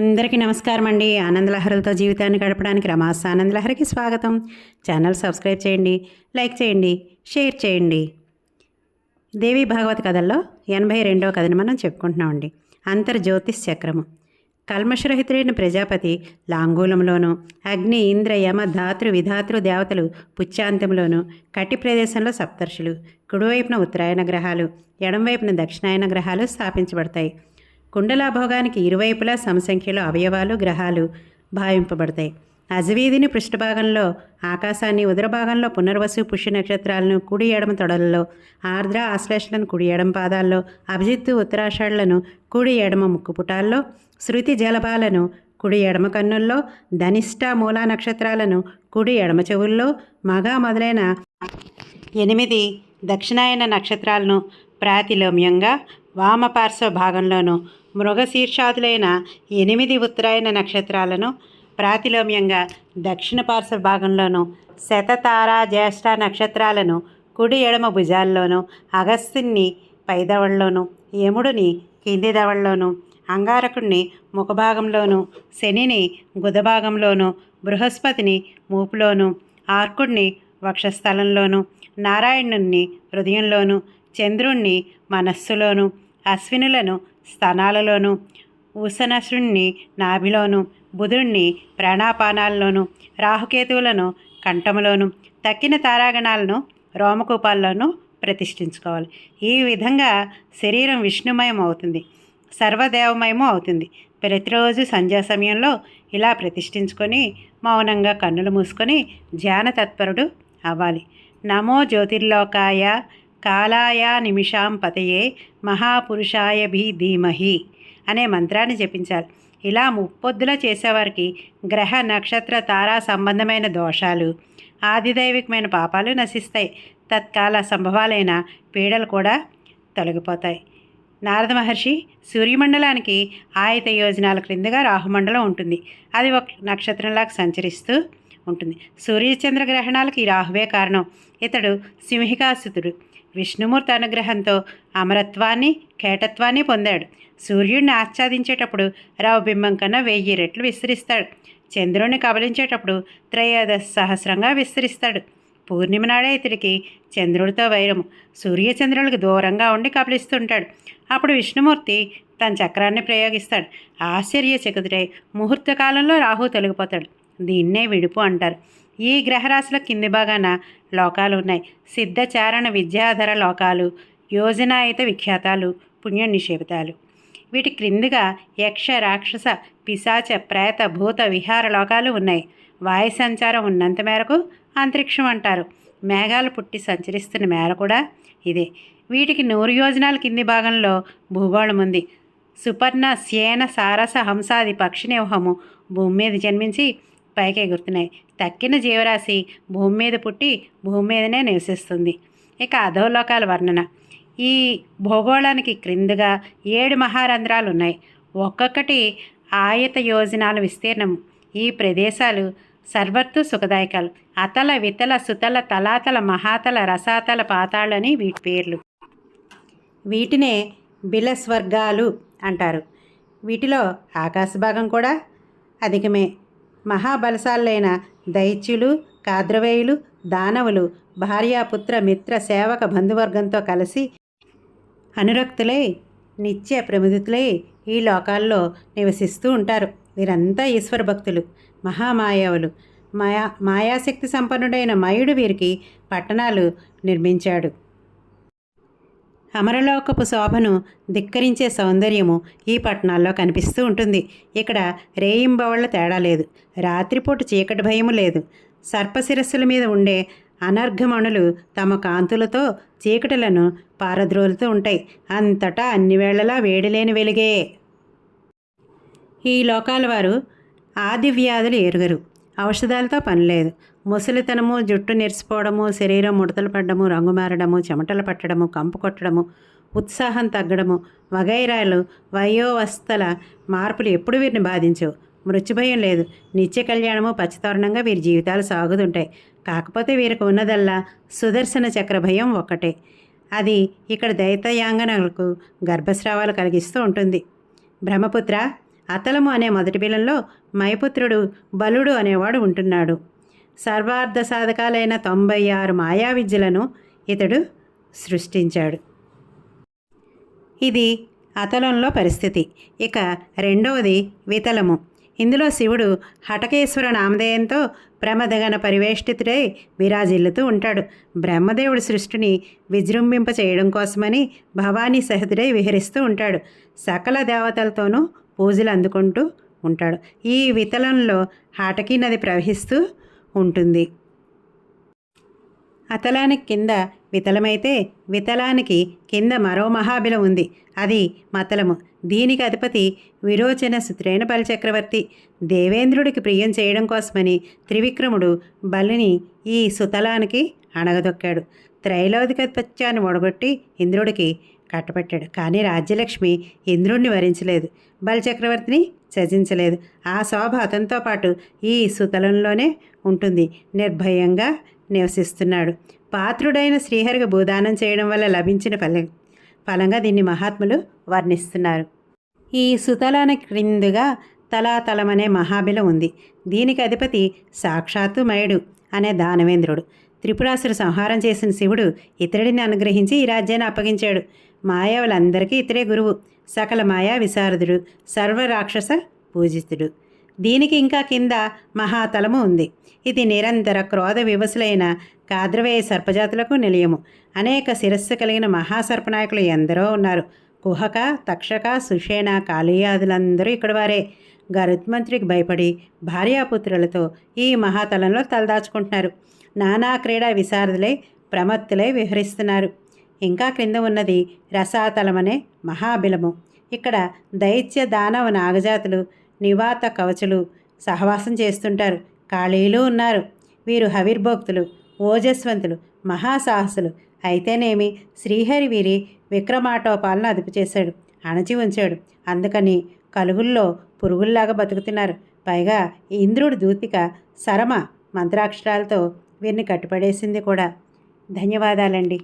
అందరికీ నమస్కారం అండి. ఆనందలహరులతో జీవితాన్ని గడపడానికి రమాస్ ఆనందలహరికి స్వాగతం. ఛానల్ సబ్స్క్రైబ్ చేయండి లైక్ చేయండి షేర్ చేయండి. దేవి భాగవత కథల్లో ఎనభై రెండవ కథను మనం చెప్పుకుంటున్నామండి అంతర్జ్యోతిష్ చక్రము. కల్మషరహితుడైన ప్రజాపతి లాంగూలంలోను అగ్ని ఇంద్ర యమ ధాతృ విధాతృ దేవతలు పుచ్చాంతంలోను కట్టి ప్రదేశంలో సప్తర్షులు కుడివైపున ఉత్తరాయణ గ్రహాలు ఎడంవైపున దక్షిణాయన గ్రహాలు స్థాపించబడతాయి. కుండలాభోగానికి ఇరువైపులా సమసంఖ్యలో అవయవాలు గ్రహాలు భావింపబడతాయి. అజవీధిని పృష్ఠభాగంలో ఆకాశాన్ని ఉదర భాగంలో పునర్వసు పుష్య నక్షత్రాలను కుడి ఎడమ తొడలలో ఆర్ద్ర ఆశ్లేషలను కుడి ఎడమ పాదాల్లో అభిజిత్తు ఉత్తరాషాఢలను కుడి ఎడమ ముక్కుపుటాల్లో శృతి జలపాలను కుడి ఎడమ కన్నుల్లో ధనిష్ట మూలా నక్షత్రాలను కుడి ఎడమ చెవుల్లో మగ మొదలైన ఎనిమిది దక్షిణాయన నక్షత్రాలను ప్రాతిలోమ్యంగా వామపార్శ్వ భాగంలోను మృగశీర్షాదులైన ఎనిమిది ఉత్తరాయణ నక్షత్రాలను ప్రాతిలోమ్యంగా దక్షిణ పార్శ్వ భాగంలోను శతతారా జ్యేష్ఠ నక్షత్రాలను కుడి ఎడమ భుజాల్లోనూ అగస్త్యుని పైదవళ్ళలోనూ యముడిని కింది అంగారకుణ్ణి అంగారకుడిని ముఖభాగంలోను శనిని గుదభాగంలోనూ బృహస్పతిని మూపులోను ఆర్కుడిని వక్షస్థలంలోనూ నారాయణుణ్ణి హృదయంలోనూ చంద్రుణ్ణి మనస్సులోనూ అశ్వినులను స్థనాలలోను ఉసనసుణ్ణి నాభిలోను బుధుణ్ణి ప్రాణాపానాల్లోను రాహుకేతువులను కంఠములోను తక్కిన తారాగణాలను రోమకూపాల్లోనూ ప్రతిష్ఠించుకోవాలి. ఈ విధంగా శరీరం విష్ణుమయం అవుతుంది సర్వదేవమయము అవుతుంది. ప్రతిరోజు సంధ్యా సమయంలో ఇలా ప్రతిష్ఠించుకొని మౌనంగా కన్నులు మూసుకొని ధ్యాన తత్పరుడు అవ్వాలి. నమో జ్యోతిర్లోకాయ కాలాయ నిమిషాం పతయే మహాపురుషాయ భీ ధీమహి అనే మంత్రాన్ని జపించాలి ఇలా ముప్పొద్దుల చేసేవారికి గ్రహ నక్షత్ర తారా సంబంధమైన దోషాలు ఆదిదైవికమైన పాపాలు నశిస్తాయి. తత్కాల సంభవాలైన పీడలు కూడా తొలగిపోతాయి. నారద మహర్షి సూర్యమండలానికి ఆయుత యోజనాల క్రిందగా రాహుమండలం ఉంటుంది. అది ఒక నక్షత్రంలాగా సంచరిస్తూ ఉంటుంది. సూర్యచంద్ర గ్రహణాలకు ఈ రాహువే కారణం. ఇతడు సింహికాసుతుడు. విష్ణుమూర్తి అనుగ్రహంతో అమరత్వాన్ని కేటత్వాన్ని పొందాడు. సూర్యుడిని ఆచ్ఛాదించేటప్పుడు రావుబింబం కన్నా వెయ్యి రెట్లు విస్తరిస్తాడు. చంద్రుడిని కబలించేటప్పుడు త్రయోదశ సహస్రంగా విస్తరిస్తాడు. పూర్ణిమ నాడే ఇతడికి చంద్రుడితో వైరము. సూర్యచంద్రులకు దూరంగా ఉండి కబలిస్తుంటాడు. అప్పుడు విష్ణుమూర్తి తన చక్రాన్ని ప్రయోగిస్తాడు. ఆశ్చర్యచకితుడై ముహూర్త కాలంలో రాహు తొలగిపోతాడు. దీన్నే విడుపు అంటారు. ఈ గ్రహరాశుల కింది భాగాన లోకాలు ఉన్నాయి. సిద్ధచారణ విద్యాధర లోకాలు యోజనాయుత విఖ్యాతాలు పుణ్య నిషేపితాలు వీటి క్రిందిగా యక్ష రాక్షస పిశాచ ప్రేత భూత విహార లోకాలు ఉన్నాయి. వాయు సంచారం ఉన్నంత మేరకు అంతరిక్షం అంటారు. మేఘాలు పుట్టి సంచరిస్తున్న మేర కూడా ఇదే. వీటికి నూరు యోజనాల కింది భాగంలో భూగోళం ఉంది. సుపర్ణ సేన సారస హంసాది పక్షి నివహము భూమి మీద జన్మించి పైకి ఎగురుతున్నాయి. తక్కిన జీవరాశి భూమి మీద పుట్టి భూమి మీదనే నివసిస్తుంది. ఇక అధోలోకాల వర్ణన. ఈ భూగోళానికి క్రిందగా ఏడు మహారంధ్రాలు ఉన్నాయి ఒక్కొక్కటి ఆయత యోజనాల విస్తీర్ణం. ఈ ప్రదేశాలు సర్వత్తు సుఖదాయకాలు. అతల వితల సుతల తలాతల మహాతల రసాతల పాతాళని వీటి పేర్లు. వీటినే బిలస్వర్గాలు అంటారు. వీటిలో ఆకాశ భాగం కూడా అధికమే. మహాబలశాలైన దైత్యులు కాద్రవేయులు దానవులు భార్యాపుత్ర మిత్ర సేవక బంధువర్గంతో కలిసి అనురక్తులై నిత్య ప్రముదితులై ఈ లోకాల్లో నివసిస్తూ ఉంటారు. వీరంతా ఈశ్వర భక్తులు మహామాయావులు. మాయా మాయాశక్తి సంపన్నుడైన మయుడు వీరికి పట్టణాలు నిర్మించాడు. అమరలోకపు శోభను ధిక్కరించే సౌందర్యము ఈ పట్టణాల్లో కనిపిస్తూ ఉంటుంది. ఇక్కడ రేయింబవళ్ళ తేడా లేదు. రాత్రిపూట చీకటి భయము లేదు. సర్పశిరస్సుల మీద ఉండే అనర్ఘమణులు తమ కాంతులతో చీకటులను పారద్రోలుతూ ఉంటాయి. అంతటా అన్ని వేళలా వేడిలేని వెలుగే. ఈ లోకాల వారు ఆది వ్యాధులు ఎరుగరు. ఔషధాలతో పనిలేదు ముసలితనము జుట్టు నెరిసిపోవడము శరీరం ముడతలు పడ్డము రంగు మారడము చెమటలు పట్టడము కంపు కొట్టడము ఉత్సాహం తగ్గడము వగైరాలు వయోవస్థల మార్పులు ఎప్పుడు వీరిని బాధించవు. మృత్యుభయం లేదు. నిత్య కళ్యాణము పచ్చతోరణంగా వీరి జీవితాలు సాగుతుంటాయి. కాకపోతే వీరికి ఉన్నదల్లా సుదర్శన చక్ర భయం ఒక్కటే. అది ఇక్కడ దైతయాంగనలకు గర్భస్రావాలు కలిగిస్తూ ఉంటుంది. బ్రహ్మపుత్ర అతలము అనే మొదటి బిలంలో మైపుత్రుడు బలుడు అనేవాడు ఉంటున్నాడు. సర్వార్థ సాధకాలైన తొంభై ఆరు మాయా విద్యలను ఇతడు సృష్టించాడు. ఇది అతలంలో పరిస్థితి. ఇక రెండవది వితలము. ఇందులో శివుడు హటకేశ్వర నామధేయంతో ప్రమదగన పరివేష్టితుడై విరాజిల్లుతూ ఉంటాడు. బ్రహ్మదేవుడి సృష్టిని విజృంభింప చేయడం కోసమని భవానీ సహితుడై విహరిస్తూ ఉంటాడు. సకల దేవతలతోనూ పూజలు అందుకుంటూ ఉంటాడు. ఈ వితలంలో హాటకీ నది ప్రవహిస్తూ ఉంటుంది. అతలానికి కింద వితలమైతే వితలానికి కింద మరో మహాబిలం ఉంది. అది మతలము. దీనికి అధిపతి విరోచన సుత్రేణ బలిచక్రవర్తి. దేవేంద్రుడికి ప్రియం చేయడం కోసమని త్రివిక్రముడు బలిని ఈ సుతలానికి అణగదొక్కాడు. త్రైలోదికత్యాన్ని ఒడగొట్టి ఇంద్రుడికి కట్టబెట్టాడు. కానీ రాజ్యలక్ష్మి ఇంద్రుణ్ణి వరించలేదు. బలచక్రవర్తిని చజించలేదు. ఆ శోభ అతనితో పాటు ఈ సుతలంలోనే ఉంటుంది. నిర్భయంగా నివసిస్తున్నాడు. పాత్రుడైన శ్రీహరికి భూదానం చేయడం వల్ల లభించిన ఫల ఫలంగా దీన్ని మహాత్ములు వర్ణిస్తున్నారు. ఈ సుతలాన క్రిందుగా తలాతలమనే అనే ఉంది. దీనికి అధిపతి సాక్షాత్తు మయుడు అనే దానవేంద్రుడు. త్రిపురాసురు సంహారం చేసిన శివుడు ఇతడిని అనుగ్రహించి ఈ రాజ్యాన్ని అప్పగించాడు. మాయావులందరికీ ఇతడే గురువు. సకల మాయా విశారదుడు సర్వరాక్షస పూజితుడు. దీనికి ఇంకా కింద మహాతలము ఉంది. ఇది నిరంతర క్రోధ వివసులైన కాద్రవేయ సర్పజాతులకు నిలయము. అనేక శిరస్సు కలిగిన మహాసర్పనాయకులు ఎందరో ఉన్నారు. కుహక తక్షక సుషేణ కాళీయాదులందరూ ఇక్కడ వారే. గరుత్మంత్రికి భయపడి భార్యాపుత్రులతో ఈ మహాతలంలో తలదాచుకుంటున్నారు. నానా క్రీడా విశారదులై ప్రమత్తులై విహరిస్తున్నారు. ఇంకా క్రింద ఉన్నది రసాతలమనే మహాబిలము. ఇక్కడ దైత్య దానవ నాగజాతులు నివాత కవచులు సహవాసం చేస్తుంటారు. కాళీలు ఉన్నారు. వీరు హవిర్భోక్తులు ఓజస్వంతులు మహాసాహసులు. అయితేనేమి శ్రీహరి వీరి విక్రమాటోపాలను అదుపు చేశాడు అణచి ఉంచాడు. అందుకని కలుగుల్లో పురుగుల్లాగా బతుకుతున్నారు. పైగా ఇంద్రుడి దూతిక సరమ మంత్రాక్షరాలతో వీరిని కట్టుపడేసింది కూడా. ధన్యవాదాలండి.